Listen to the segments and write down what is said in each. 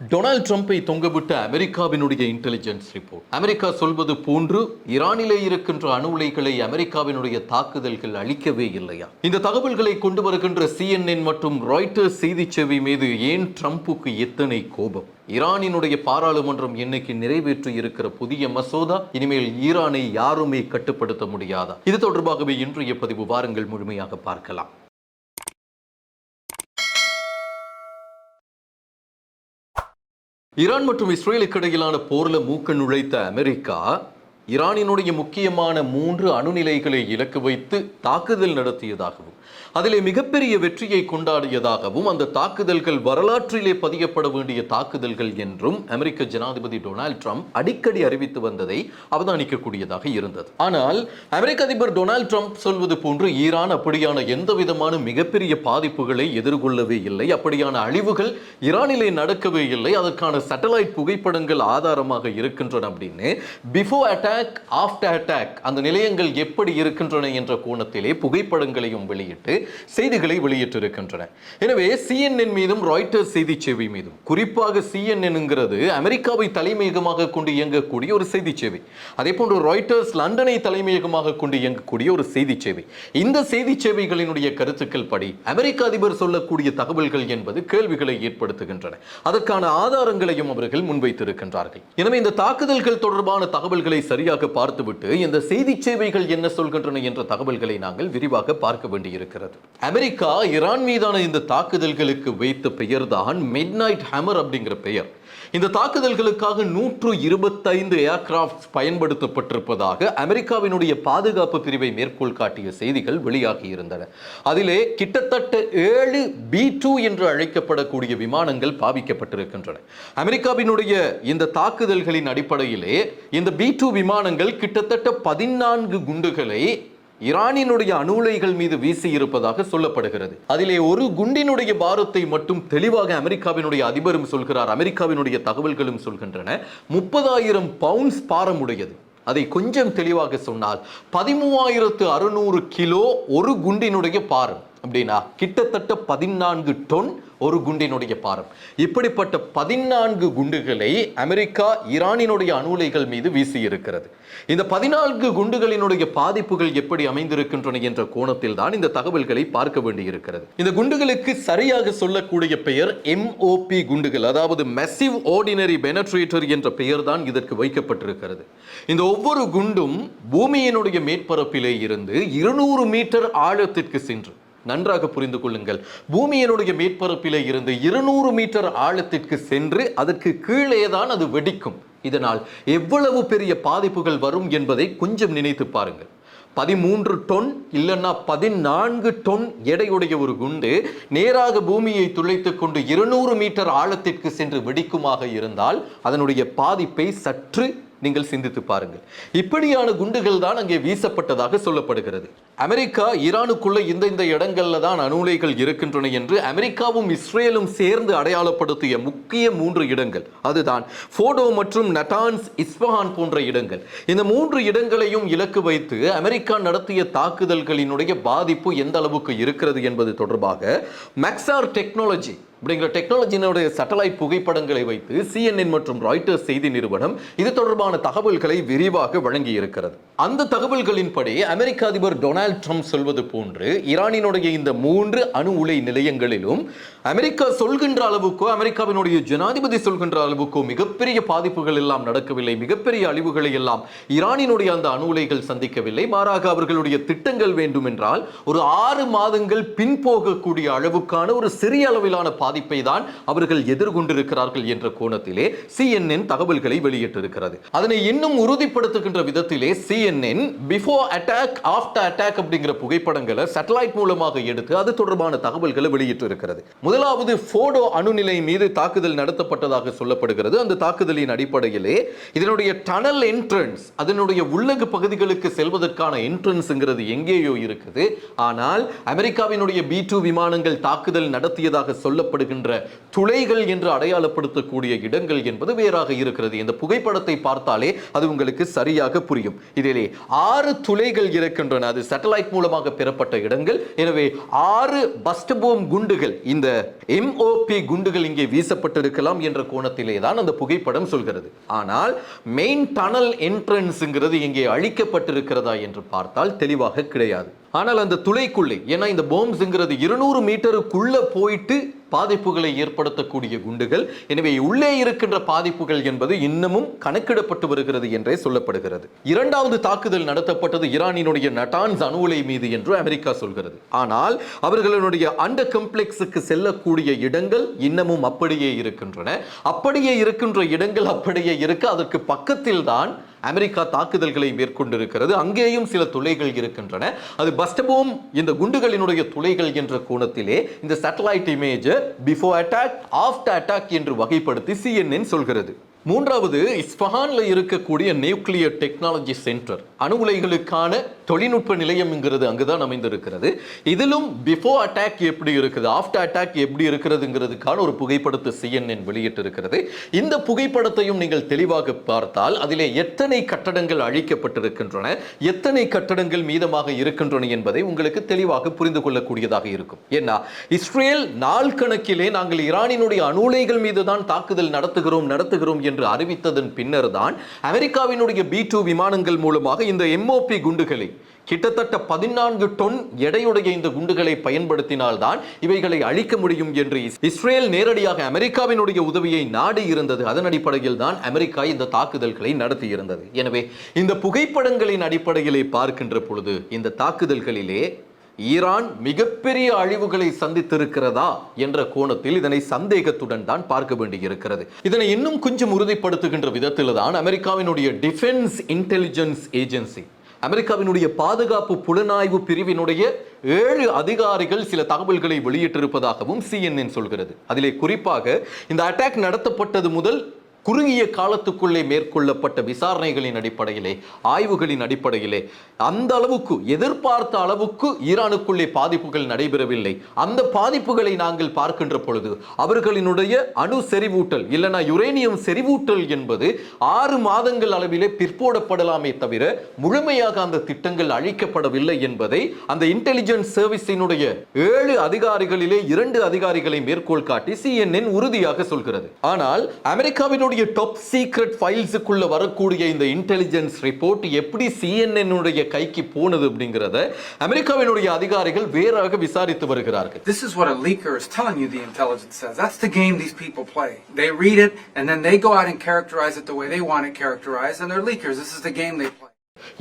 Donald ட்ரம்ப்பை தொங்கவிட்ட அமெரிக்காவினுடைய intelligence report America சொல்வது போன்று ஈரானிலே இருக்கின்ற அணு உலைகளை அமெரிக்காவினுடைய தாக்குதல்கள் அளிக்கவே இல்லையா? இந்த தகவல்களை கொண்டு வருகின்ற சிஎன்என் மற்றும் ராய்டர்ஸ் செய்தி சேவை மீது ஏன் ட்ரம்ப்புக்கு எத்தனை கோபம்? ஈரானினுடைய பாராளுமன்றம் இன்னைக்கு நிறைவேற்றி இருக்கிற புதிய மசோதா இனிமேல் ஈரானை யாருமே கட்டுப்படுத்த முடியாதா? இது தொடர்பாகவே இன்றைய பதிவு வாரங்கள் முழுமையாக பார்க்கலாம். ஈரான் மற்றும் இஸ்ரேலுக்கு இடையிலான போர்ல மூக்க நுழைத்த அமெரிக்கா ஈரானினுடைய முக்கியமான மூன்று அணுநிலைகளை இலக்கு வைத்து தாக்குதல் நடத்தியதாகவும் அதிலே மிகப்பெரிய வெற்றியை கொண்டாடியதாகவும் அந்த தாக்குதல்கள் வரலாற்றிலே பதியப்பட வேண்டிய தாக்குதல்கள் என்றும் அமெரிக்க ஜனாதிபதி டொனால்ட் ட்ரம்ப் அடிக்கடி அறிவித்து வந்ததை அவதானிக்கக்கூடியதாக இருந்தது. ஆனால் அமெரிக்க அதிபர் டொனால்ட் ட்ரம்ப் சொல்வது போன்று ஈரான் அப்படியான எந்த விதமான மிகப்பெரிய பாதிப்புகளை எதிர்கொள்ளவே இல்லை. அப்படியான அழிவுகள் ஈரானிலே நடக்கவே இல்லை. அதற்கான சேட்டலைட் புகைப்படங்கள் ஆதாரமாக இருக்கின்றன அப்படின்னு பிஃபோர் அட்டாக் ஆஃப்டர் அட்டாக் அந்த நிலையங்கள் எப்படி இருக்கின்றன என்ற கோணத்திலே புகைப்படங்களையும் வெளியிட்டு செய்திகளை வெளியிட்டிருக்கின்றன. எனவே சிஎன்என் மீதும் ராய்ட்டர்ஸ் செய்தி சேவை மீதும் குறிப்பாக சிஎன்என்ங்கிறது அமெரிக்காவை தலைமையகமாக கொண்டு இயங்கக்கூடிய ஒரு செய்தி சேவை. அதே போன்று ராய்டர்ஸ் லண்டனை தலைமையகமாக கொண்டு இயங்கக்கூடிய ஒரு செய்தி சேவை. இந்த செய்தி சேவைகளினுடைய கருத்துக்கள் படி அமெரிக்க அதிபர் சொல்லக்கூடிய தகவல்கள் என்பது கேள்விகளை ஏற்படுத்துகின்றன. அதற்கான ஆதாரங்களையும் அவர்கள் முன்வைத்திருக்கின்றார்கள். எனவே இந்த தாக்குதல்கள் தொடர்பான தகவல்களை சரி சரியாக பார்த்துவிட்டு இந்த செய்தி சேவைகள் என்ன சொல்கின்றன என்ற தகவல்களை நாங்கள் விரிவாக பார்க்க வேண்டியிருக்கிறது. அமெரிக்கா ஈரான் மீதான இந்த தாக்குதல்களுக்கு வைத்த பெயர்தான் மிட் நைட் ஹேமர் அப்படிங்கிற பெயர். இந்த தாக்குதல்களுக்காக நூற்று இருபத்தைந்து ஏர்கிராப்ட் பயன்படுத்தப்பட்டிருப்பதாக அமெரிக்காவினுடைய பாதுகாப்பு பிரிவை மேற்கோள் காட்டிய செய்திகள் வெளியாகி இருந்தன. அதிலே கிட்டத்தட்ட ஏழு பி டூ என்று அழைக்கப்படக்கூடிய விமானங்கள் பாவிக்கப்பட்டிருக்கின்றன. அமெரிக்காவினுடைய இந்த தாக்குதல்களின் அடிப்படையிலே இந்த பி டூ விமானங்கள் கிட்டத்தட்ட பதினான்கு குண்டுகளை ஈரானினுடைய அணு உலைகள் மீது வீசி இருப்பதாக சொல்லப்படுகிறது. அதிலே ஒரு குண்டினுடைய பாரத்தை மட்டும் தெளிவாக அமெரிக்காவினுடைய அதிபரும் சொல்கிறார் அமெரிக்காவினுடைய தகவல்களும் சொல்கின்றன. முப்பதாயிரம் பவுண்ட்ஸ் பாரமுடையது. அதை கொஞ்சம் தெளிவாக சொன்னால் பதிமூவாயிரத்து அறுநூறு கிலோ ஒரு குண்டினுடைய பாரம். அப்படின்னா கிட்டத்தட்ட பதினான்கு டொன் ஒரு குண்டினுடைய பாரம். இப்படிப்பட்ட பதினான்கு குண்டுகளை அமெரிக்கா ஈரானினுடைய அணு உலைகள் மீது வீசி இருக்கிறது. இந்த பதினான்கு குண்டுகளினுடைய பாதிப்புகள் எப்படி அமைந்திருக்கின்றன என்ற கோணத்தில் தான் இந்த தகவல்களை பார்க்க வேண்டியிருக்கிறது. இந்த குண்டுகளுக்கு சரியாக சொல்லக்கூடிய பெயர் எம்ஓபி குண்டுகள் அதாவது மெசிவ் ஆர்டினரி பெனட்ரேட்டர் என்ற பெயர் தான் இதற்கு வைக்கப்பட்டிருக்கிறது. இந்த ஒவ்வொரு குண்டும் பூமியினுடைய மேற்பரப்பிலே இருந்து இருநூறு மீட்டர் ஆழத்திற்கு சென்று நன்றாக புரிந்து கொள்ளுங்கள். பூமியினுடைய மேற்பரப்பிலே இருந்து இருநூறு மீட்டர் ஆழத்திற்கு சென்று அதற்கு கீழே தான் அது வெடிக்கும். இதனால் எவ்வளவு பெரிய பாதிப்புகள் வரும் என்பதை கொஞ்சம் நினைத்து பாருங்கள். பதிமூன்று டொன் இல்லைன்னா பதினான்கு டொன் எடையுடைய ஒரு குண்டு நேராக பூமியை துளைத்து கொண்டு இருநூறு மீட்டர் ஆழத்திற்கு சென்று வெடிக்குமாக இருந்தால் அதனுடைய பாதிப்பை சற்று நீங்கள் சிந்தித்து பாருங்கள். இப்படியான குண்டுகள் தான் அங்கே வீசப்பட்டதாக சொல்லப்படுகிறது. அமெரிக்கா ஈரானுக்குள்ள இந்த இந்த இடங்கள்ல தான் அணுலைகள் இருக்கின்றன என்று அமெரிக்காவும் இஸ்ரேலும் சேர்ந்து அடையாளப்படுத்திய முக்கிய மூன்று இடங்கள். அதுதான் ஃபோடோ மற்றும் நட்டான்ஸ் இஸ்பஹான் போன்ற இடங்கள். இந்த மூன்று இடங்களையும் இலக்கு வைத்து அமெரிக்கா நடத்திய தாக்குதல்களினுடைய பாதிப்பு எந்த அளவுக்கு இருக்கிறது என்பது தொடர்பாக மேக்ஸார் டெக்னாலஜி அப்படிங்கிற டெக்னாலஜியினுடைய சேட்டலைட் புகைப்படங்களை வைத்து சிஎன்என் மற்றும் ராய்ட்டர்ஸ் செய்தி நிறுவனம் இது தொடர்பான தகவல்களை விரிவாக வழங்கி இருக்கிறது அந்த தகவல்களின்படி அமெரிக்க அதிபர் டொனால்ட் ட்ரம்ப் சொல்வது போன்று ஈரானினுடைய இந்த மூன்று அணு உலை நிலையங்களிலும் அமெரிக்கா சொல்கின்ற அளவுக்கோ அமெரிக்காவினுடைய ஜனாதிபதி சொல்கின்ற அளவுக்கோ மிகப்பெரிய பாதிப்புகள் எல்லாம் நடக்கவில்லை மிகப்பெரிய அழிவுகளை எல்லாம் ஈரானினுடைய அந்த அணு உலைகள் சந்திக்கவில்லை. மாறாக அவர்களுடைய திட்டங்கள் வேண்டும் என்றால் ஒரு ஆறு மாதங்கள் பின்போகக்கூடிய அளவுக்கான ஒரு சிறிய அளவிலான பாதிப்பை தான் அவர்கள் எதிர்கொண்டிருக்கிறார்கள் என்ற கோணத்திலே சிஎன்என் தகவல்களை வெளியிட்டிருக்கிறது. அதனை இன்னும் உறுதிப்படுத்துகின்ற விதத்திலே CNN before attack after attack அப்படிங்கிற புகைப்படங்களை சேட்டலைட் மூலமாக எடுத்து அது தொடர்பான தகவல்களை வெளியிட்டிருக்கிறது. முதலாவது போடோ அணுநிலை மீது தாக்குதல் நடத்தப்பட்டதாக சொல்லப்படுகிறது. அந்த தாக்குதலின் அடிப்படையிலே இதனுடைய டனல் என்ட்ரன்ஸ் அதனுடைய உள்ளக பகுதிகளுக்கு செல்வதற்கான என்ட்ரன்ஸ்ங்கிறது எங்கேயோ இருக்குது. ஆனால் அமெரிக்காவினுடைய பி டூ விமானங்கள் தாக்குதல் நடத்தியதாக சொல்லப்படுகின்ற துளைகள் என்று அடையாளப்படுத்தக்கூடிய இடங்கள் என்பது வேறாக இருக்கிறது. இந்த புகைப்படத்தை பார்த்தாலே அது உங்களுக்கு சரியாக புரியும். இதிலே ஆறு துளைகள் இருக்கின்றன. அது சேட்டலைட் மூலமாக பெறப்பட்ட இடங்கள். எனவே ஆறு பஸ்டபோம் குண்டுகள் இந்த எம்ஓபி குண்டுகள் இங்கே வீசப்பட்டிருக்கலாம் என்ற கோணத்திலே தான் அந்த புகைப்படம் சொல்கிறது. ஆனால் மெயின் டனல் என்ட்ரன்ஸ்ங்கிறது இங்கே அழிக்கப்பட்டிருக்கிறதா என்று பார்த்தால் தெளிவாக கிடையாது. ஆனால் அந்த துளைக்குள்ளே ஏன்னா இந்த போம்ஸுங்கிறது இருநூறு மீட்டருக்குள்ள போயிட்டு பாதிப்புகளை ஏற்படுத்தக்கூடிய குண்டுகள் எனவே உள்ளே இருக்கின்ற பாதிப்புகள் என்பது இன்னமும் கணக்கிடப்பட்டு வருகிறது என்றே சொல்லப்படுகிறது. இரண்டாவது தாக்குதல் நடத்தப்பட்டது ஈரானினுடைய நட்டான்ஸ் அணு உலை மீது என்று அமெரிக்கா சொல்கிறது. ஆனால் அவர்களுடைய அந்த கம்ப்ளெக்ஸுக்கு செல்லக்கூடிய இடங்கள் இன்னமும் அப்படியே இருக்கின்றன. அப்படியே இருக்கின்ற இடங்கள் அப்படியே இருக்க. அதற்கு பக்கத்தில் தான் அமெரிக்கா தாக்குதல்களை மேற்கொண்டிருக்கிறது. அங்கேயும் சில துளைகள் இருக்கின்றன. அது பஸ்டபோம் இந்த குண்டுகளினுடைய துளைகள் என்ற கோணத்திலே இந்த satellite image before attack after attack என்று வகைப்படுத்தி சிஎன்என் சொல்கிறது. மூன்றாவது இஸ்பஹானில் இருக்கக்கூடிய நியூக்ளியர் டெக்னாலஜி சென்டர். அணு உலைகளுக்கான தொழில்நுட்ப நிலையம்ங்கிறது அங்குதான் அமைந்திருக்கிறது. இதிலும் பிஃபோர் அட்டாக் எப்படி இருக்குது ஆஃப்டர் அட்டாக் எப்படி இருக்கிறதுங்கிறதுக்கான ஒரு புகைப்படத்தை சிஎன்என் வெளியிட்டிருக்கிறது. இந்த புகைப்படத்தையும் நீங்கள் தெளிவாக பார்த்தால் அதிலே எத்தனை கட்டடங்கள் அழிக்கப்பட்டிருக்கின்றன எத்தனை கட்டடங்கள் மீதமாக இருக்கின்றன என்பதை உங்களுக்கு தெளிவாக புரிந்து கொள்ளக்கூடியதாக இருக்கும். ஏன்னா இஸ்ரேல் நாள் கணக்கிலே நாங்கள் ஈரானினுடைய அணு உலைகள் மீது தான் தாக்குதல் நடத்துகிறோம் நடத்துகிறோம் என்று என்று அறிவித்ததன் பின்னர் தான் அமெரிக்காவினுடைய பி டூ விமானங்கள் மூலமாக இந்த எம்ஓபி குண்டுகளை கிட்டத்தட்ட பதினான்கு டொன் எடையுடைய இந்த குண்டுகளை பயன்படுத்தினால்தான் இவைகளை அழிக்க முடியும் என்று இஸ்ரேல் நேரடியாக அமெரிக்காவினுடைய உதவியை நாடி இருந்தது. அதன் அடிப்படையில் தான் அமெரிக்கா இந்த தாக்குதல்களை நடத்தி இருந்தது எனவே இந்த புகைப்படங்களின் அடிப்படையிலே பார்க்கின்ற பொழுது இந்த தாக்குதல்களிலே ஈரான் மிகப்பெரிய அழிவுகளை சந்தித்திருக்கிறதா என்ற கோணத்தில் இதனை சந்தேகத்துடன் தான் பார்க்க வேண்டியிருக்கிறது. இதனை இன்னும் கொஞ்சம் உறுதிப்படுத்துகின்ற விதத்தில் தான் அமெரிக்காவினுடைய டிஃபென்ஸ் இன்டெலிஜென்ஸ் ஏஜென்சி அமெரிக்காவினுடைய பாதுகாப்பு புலனாய்வு பிரிவினுடைய ஏழு அதிகாரிகள் சில தகவல்களை வெளியிட்டிருப்பதாகவும் சிஎன்என் சொல்கிறது. அதிலே குறிப்பாக இந்த அட்டாக் நடத்தப்பட்டது முதல் குறுகிய காலத்துக்குள்ளே மேற்கொள்ளப்பட்ட விசாரணைகளின் அடிப்படையிலே ஆய்வுகளின் அடிப்படையிலே அந்த அளவுக்கு எதிர்பார்த்த அளவுக்கு ஈரானுக்குள்ளே பாதிப்புகள் நடைபெறவில்லை. அந்த பாதிப்புகளை நாங்கள் பார்க்கின்ற பொழுது அவர்களினுடைய அணு செறிவூட்டல் இல்லைனா யுரேனியம் செறிவூட்டல் என்பது ஆறு மாதங்கள் அளவிலே பிற்போடப்படலாமே தவிர முழுமையாக அந்த திட்டங்கள் அழிக்கப்படவில்லை என்பதை அந்த இன்டெலிஜென்ஸ் சர்வீஸினுடைய ஏழு அதிகாரிகளிலே இரண்டு அதிகாரிகளை மேற்கோள் காட்டி சிஎன்என் உறுதியாக சொல்கிறது. ஆனால் அமெரிக்காவினுடைய டாப் சீக்ரெட் ஃபைல்ஸுக்குள்ள வரக்கூடிய இந்த இன்டெலிஜென்ஸ் ரிப்போர்ட் எப்படி சிஎன்என்னுடைய கைக்கு போனது அப்படிங்கிறத அமெரிக்காவினுடைய அதிகாரிகள் வேறாக விசாரித்து வருகிறார்கள் This is what a leaker is telling you the intelligence says. That's the game these people play. They read it and then they go out and characterize it the way they want it characterized, and they're leakers. This is the game they play.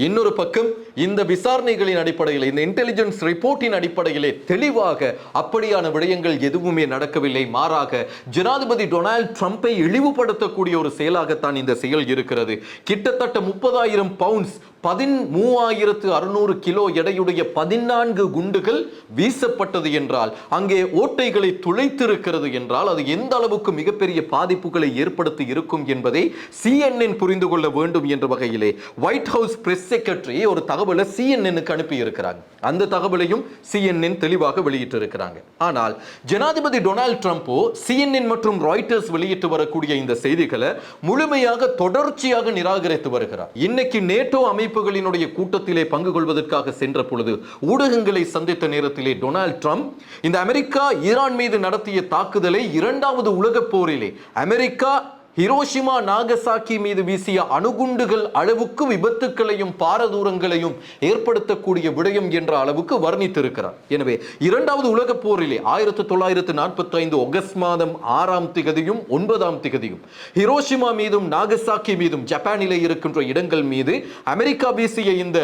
இன்னொரு பக்கம் இந்த விசாரணைகளின் அடிப்படையில் இந்த intelligence ரிப்போர்ட்டின் அடிப்படையிலே தெளிவாக அப்படியான விடயங்கள் எதுவுமே நடக்கவில்லை. மாறாக ஜனாதிபதி டொனால்ட் ட்ரம்ப்பை இழிவுபடுத்தக்கூடிய ஒரு செயலாகத்தான் இந்த செயல் இருக்கிறது. கிட்டத்தட்ட முப்பதாயிரம் பவுண்ட்ஸ் பதின் மூவாயிரத்து அறுநூறு கிலோ எடையுடைய பதினான்கு குண்டுகள் வீசப்பட்டது என்றால் அங்கே ஓட்டைகளை துளைத்திருக்கிறது என்றால் அது எந்த அளவுக்கு மிகப்பெரிய பாதிப்புகளை ஏற்படுத்தி இருக்கும் என்பதை சிஎன்என் புரிந்து கொள்ள வேண்டும் என்ற வகையிலே ஒயிட் ஹவுஸ் பிரஸ் செக்ரட்டரி ஒரு தகவலை சிஎன்எனுக்கு அனுப்பி இருக்கிறாங்க அந்த தகவலையும் சிஎன்என் தெளிவாக வெளியிட்டிருக்கிறாங்க. ஆனால் ஜனாதிபதி டொனால்ட் ட்ரம்ப்போ சிஎன்என் மற்றும் ராய்டர்ஸ் வெளியிட்டு வரக்கூடிய இந்த செய்திகளை முழுமையாக தொடர்ச்சியாக நிராகரித்து வருகிறார். இன்னைக்கு நேட்டோ அமைப்பு அமைப்புகளினுடைய கூட்டத்திலே பங்கு கொள்வதற்காக சென்ற பொழுது ஊடகங்களை சந்தித்த நேரத்திலே டொனால்ட் ட்ரம்ப் இந்த அமெரிக்கா ஈரான் மீது நடத்திய தாக்குதலை இரண்டாவது உலகப் போரிலே அமெரிக்கா ஹிரோஷிமா நாகசாக்கி மீது வீசிய அணுகுண்டுகள் அளவுக்கு விபத்துக்களையும் பாரதூரங்களையும் ஏற்படுத்தக்கூடிய விடயம் என்ற அளவுக்கு வர்ணித்திருக்கிறார். எனவே இரண்டாவது உலகப் போரிலே ஆயிரத்தி தொள்ளாயிரத்து நாற்பத்தி ஐந்து ஆகஸ்ட் மாதம் ஆறாம் திகதியும் ஒன்பதாம் திகதியும் ஹிரோஷிமா மீதும் நாகசாக்கி மீதும் ஜப்பானிலே இருக்கின்ற இடங்கள் மீது அமெரிக்கா வீசிய இந்த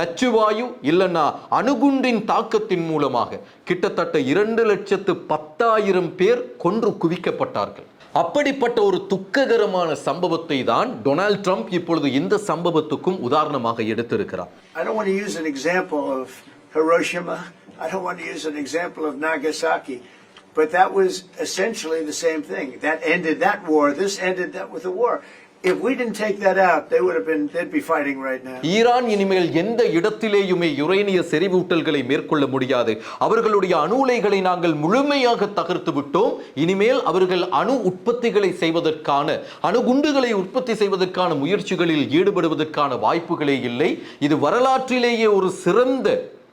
நச்சுவாயு இல்லைன்னா அணுகுண்டின் தாக்கத்தின் மூலமாக கிட்டத்தட்ட இரண்டு லட்சத்து பத்தாயிரம் பேர் கொன்று குவிக்கப்பட்டார்கள். அப்படிப்பட்ட ஒரு துக்ககரமான சம்பவத்தை தான் டொனால்ட் ட்ரம்ப் இப்பொழுது இந்த சம்பவத்துக்கும் உதாரணமாக எடுத்திருக்கிறார் I don't want to use an example of Hiroshima. I don't want to use an example of Nagasaki. But that was essentially the same thing. That ended that war. This ended that with the war. If we didn't take that out, they would have been, they'd be fighting right now. Iran இனிமேல் எந்த இடத்திலேயுமே யுரேனிய செறிவூட்டல்களை மேற்கொள்ள முடியாது. அவர்களுடைய அணு உலைகளை நாங்கள் முழுமையாக தகர்த்து விட்டோம். இனிமேல் அவர்கள் அணு உற்பத்திகளை செய்வதற்கான அணுகுண்டுகளை உற்பத்தி செய்வதற்கான முயற்சிகளில் ஈடுபடுவதற்கான வாய்ப்புகளே இல்லை. இது வரலாற்றிலேயே ஒரு சிறந்த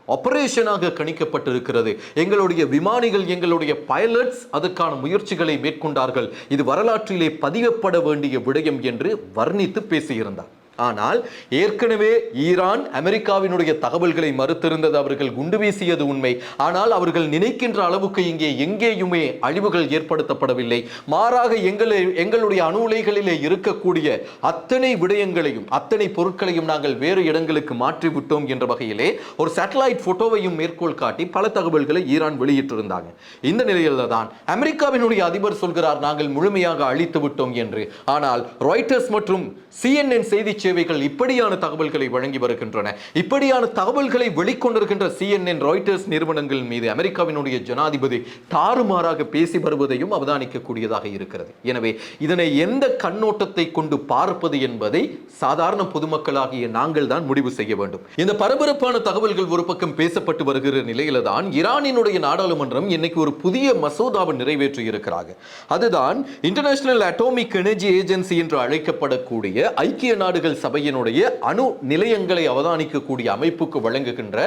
ஆபரேஷனாக கணிக்கப்பட்டிருக்கிறது. எங்களுடைய விமானிகள் எங்களுடைய பைலட்ஸ் அதற்கான முயற்சிகளை மேற்கொண்டார்கள். இது வரலாற்றிலே பதியப்பட வேண்டிய விடயம் என்று வர்ணித்து பேசியிருந்தார். ஆனால் ஏற்கனவே ஈரான் அமெரிக்காவினுடைய தகவல்களை மறுத்திருந்தது. அவர்கள் குண்டு வீசியது உண்மை. ஆனால் அவர்கள் நினைக்கின்ற அளவுக்கு இங்கே எங்கேயுமே அழிவுகள் ஏற்படுத்தப்படவில்லை. மாறாக எங்களை எங்களுடைய அணு உலைகளிலே இருக்கக்கூடிய அத்தனை விடயங்களையும் அத்தனை பொருட்களையும் நாங்கள் வேறு இடங்களுக்கு மாற்றி விட்டோம் என்ற வகையிலே ஒரு சேட்டலைட் போட்டோவையும் மேற்கோள் காட்டி பல தகவல்களை ஈரான் வெளியிட்டிருந்தாங்க. இந்த நிலையில் தான் அமெரிக்காவினுடைய அதிபர் சொல்கிறார் நாங்கள் முழுமையாக அழித்து விட்டோம் என்று. ஆனால் ராய்டர்ஸ் மற்றும் சிஎன்என் செய்தி சேவைகள் இப்படியான தகவல்களை வழங்கி வருகின்றன. இப்படியான தகவல்களை வெளிக்கொண்டிருக்கின்ற சிஎன்என் ராய்டர்ஸ் நிறுவனங்கள் மீது அமெரிக்காவினுடைய ஜனாதிபதி தாறுமாறாக பேசி வருவதையும் அவதானிக்கக்கூடியதாக இருக்கிறது. எனவே இதனை எந்த கண்ணோட்டத்தை கொண்டு பார்ப்பது என்பதை சாதாரண பொதுமக்களாகிய நாங்கள் தான் முடிவு செய்ய வேண்டும். இந்த பரபரப்பான தகவல்கள் ஒரு பக்கம் பேசப்பட்டு வருகிற நிலையில தான் ஈரானினுடைய நாடாளுமன்றம் இன்னைக்கு ஒரு புதிய மசோதாவை நிறைவேற்றி இருக்கிறாங்க அதுதான் இன்டர்நேஷனல் அட்டோமிக் எனர்ஜி ஏஜென்சி என்று அழைக்கப்படக்கூடிய ஐக்கிய நாடுகள் சபையினுடைய அணு நிலையங்களை அவதானிக்கக்கூடிய அமைப்புக்கு வழங்குகின்ற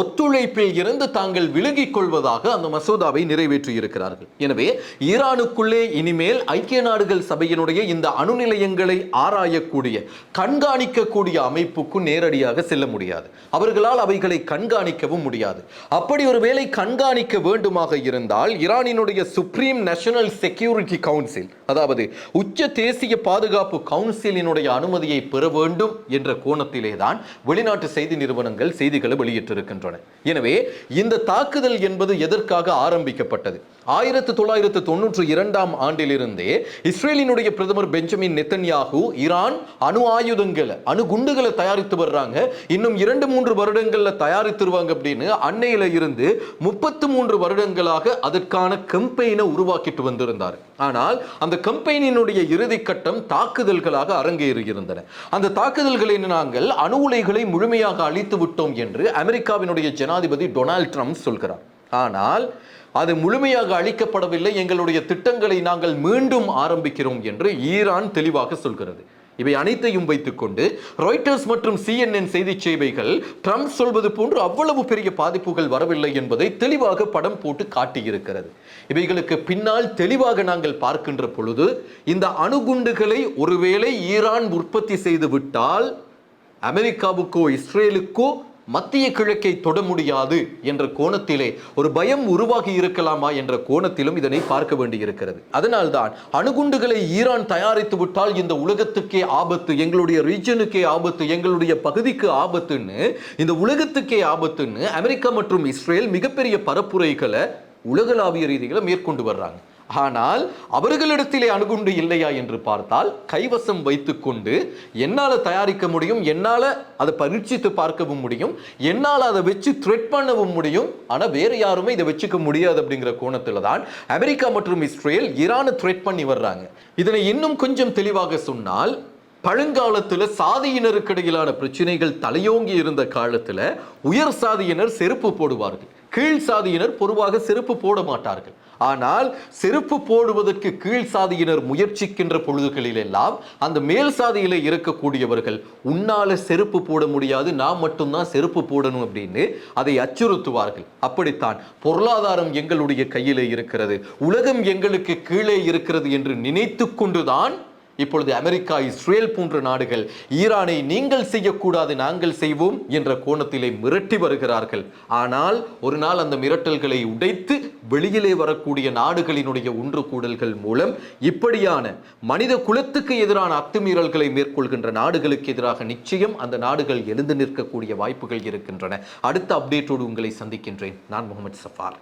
ஒத்துழைப்பில் இருந்து தாங்கள் விலகிக் கொள்வதாக அந்த மசோதாவை நிறைவேற்றியிருக்கிறார்கள். எனவே ஈரானுக்குள்ளே இனிமேல் ஐக்கிய நாடுகள் சபையினுடைய இந்த அணு நிலையங்களை ஆராயக்கூடிய கண்காணிக்கக்கூடிய அமைப்புக்கு நேரடியாக செல்ல முடியாது. அவர்களால் அவைகளை கண்காணிக்கவும் முடியாது. அப்படி ஒரு வேளை கண்காணிக்க வேண்டுமாக இருந்தால் ஈரானினுடைய சுப்ரீம் நேஷனல் செக்யூரிட்டி கவுன்சில் அதாவது உச்ச தேசிய பாதுகாப்பு கவுன்சிலினுடைய அனுமதியை பெற வேண்டும் என்ற கோணத்திலே தான் வெளிநாட்டு செய்தி நிறுவனங்கள் செய்திகளை வெளியிட்டிருக்கின்றன. எனவே இந்த தாக்குதல் என்பது எதற்காக ஆரம்பிக்கப்பட்டது? ஆயிரத்து தொள்ளாயிரத்து தொன்னூற்றி இரண்டாம் ஆண்டிலிருந்தே இஸ்ரேலினுடைய பிரதமர் பெஞ்சமின் நெத்தன்யாகு ஈரான் அணு ஆயுதங்களை அணு குண்டுகளை தயாரித்து வர்றாங்க. இன்னும் இரண்டு மூன்று வருடங்களில் தயாரித்துருவாங்க அப்படின்னு அன்னையில இருந்து முப்பத்து மூன்று வருடங்களாக அதற்கான கம்பெயினை உருவாக்கிட்டு வந்திருந்தார். ஆனால் அந்த கம்பெனியினுடைய இறுதி கட்டம் தாக்குதல்களாக அரங்கேறியிருந்தன. அந்த தாக்குதல்களை நாங்கள் அணு உலைகளை முழுமையாக அழித்து விட்டோம் என்று அமெரிக்காவினுடைய ஜனாதிபதி டொனால்ட் ட்ரம்ப் சொல்கிறார். ஆனால் அது முழுமையாக அழிக்கப்படவில்லை. எங்களுடைய திட்டங்களை நாங்கள் மீண்டும் ஆரம்பிக்கிறோம் என்று ஈரான் தெளிவாக சொல்கிறது. இவை அனைத்தையும் வைத்துக்கொண்டு ராய்டர்ஸ் மற்றும் சிஎன்என் செய்தி சேவைகள் ட்ரம்ப் சொல்வது போன்று அவ்வளவு பெரிய பாதிப்புகள் வரவில்லை என்பதை தெளிவாக படம் போட்டு காட்டியிருக்கிறது. இவைகளுக்கு பின்னால் தெளிவாக நாங்கள் பார்க்கின்ற பொழுது இந்த அணுகுண்டுகளை ஒருவேளை ஈரான் உற்பத்தி செய்து விட்டால் அமெரிக்காவுக்கோ இஸ்ரேலுக்கோ மத்திய கிழக்கை தொட முடியாது என்ற கோணத்திலே ஒரு பயம் உருவாகி இருக்கலாமா என்ற கோணத்திலும் இதனை பார்க்க வேண்டியிருக்கிறது. அதனால்தான் அணுகுண்டுகளை ஈரான் தயாரித்து விட்டால் இந்த உலகத்துக்கே ஆபத்து எங்களுடைய ரீஜனுக்கே ஆபத்து எங்களுடைய பகுதிக்கு ஆபத்துன்னு இந்த உலகத்துக்கே ஆபத்துன்னு அமெரிக்கா மற்றும் இஸ்ரேல் மிகப்பெரிய பரப்புரைகளை உலகளாவிய ரீதியில் மேற்கொண்டு வர்றாங்க. ஆனால் அவர்களிடத்திலே அணுகுண்டு இல்லையா என்று பார்த்தால் கைவசம் வைத்துக்கொண்டு என்னால் தயாரிக்க முடியும் என்னால் அதை பரீட்சித்து பார்க்கவும் முடியும் என்னால் அதை வச்சு த்ரெட் பண்ணவும் முடியும். ஆனால் வேறு யாருமே இதை வச்சுக்க முடியாது அப்படிங்கிற கோணத்தில் தான் அமெரிக்கா மற்றும் இஸ்ரேல் ஈரானை த்ரெட் பண்ணி வர்றாங்க. இதனை இன்னும் கொஞ்சம் தெளிவாக சொன்னால் பழங்காலத்தில் சாதியினருக்கு இடையிலான பிரச்சனைகள் தலையோங்கி இருந்த காலத்தில் உயர் சாதியினர் செருப்பு போடுவார்கள். கீழ் சாதியினர் பொதுவாக செருப்பு போட மாட்டார்கள். ஆனால் செருப்பு போடுவதற்கு கீழ் சாதியினர் முயற்சிக்கின்ற பொழுதுகளில் எல்லாம் அந்த மேல் சாதியில் இருக்கக்கூடியவர்கள் உன்னால செருப்பு போட முடியாது நான் மட்டும்தான் செருப்பு போடணும் அப்படின்னு அதை அச்சுறுத்துவார்கள். அப்படித்தான் பொருளாதாரம் எங்களுடைய கையிலே இருக்கிறது உலகம் எங்களுக்கு கீழே இருக்கிறது என்று நினைத்து கொண்டுதான் இப்பொழுது அமெரிக்கா இஸ்ரேல் போன்ற நாடுகள் ஈரானை நீங்கள் செய்யக்கூடாது நாங்கள் செய்வோம் என்ற கோணத்திலே மிரட்டி வருகிறார்கள். ஆனால் ஒரு நாள் அந்த மிரட்டல்களை உடைத்து வெளியிலே வரக்கூடிய நாடுகளினுடைய ஒன்று கூடல்கள் மூலம் இப்படியான மனித குலத்துக்கு எதிரான அத்துமீறல்களை மேற்கொள்கின்ற நாடுகளுக்கு எதிராக நிச்சயம் அந்த நாடுகள் எழுந்து நிற்கக்கூடிய வாய்ப்புகள் இருக்கின்றன. அடுத்த அப்டேட்டோடு உங்களை சந்திக்கின்றேன். நான் முகமது சஃபார்.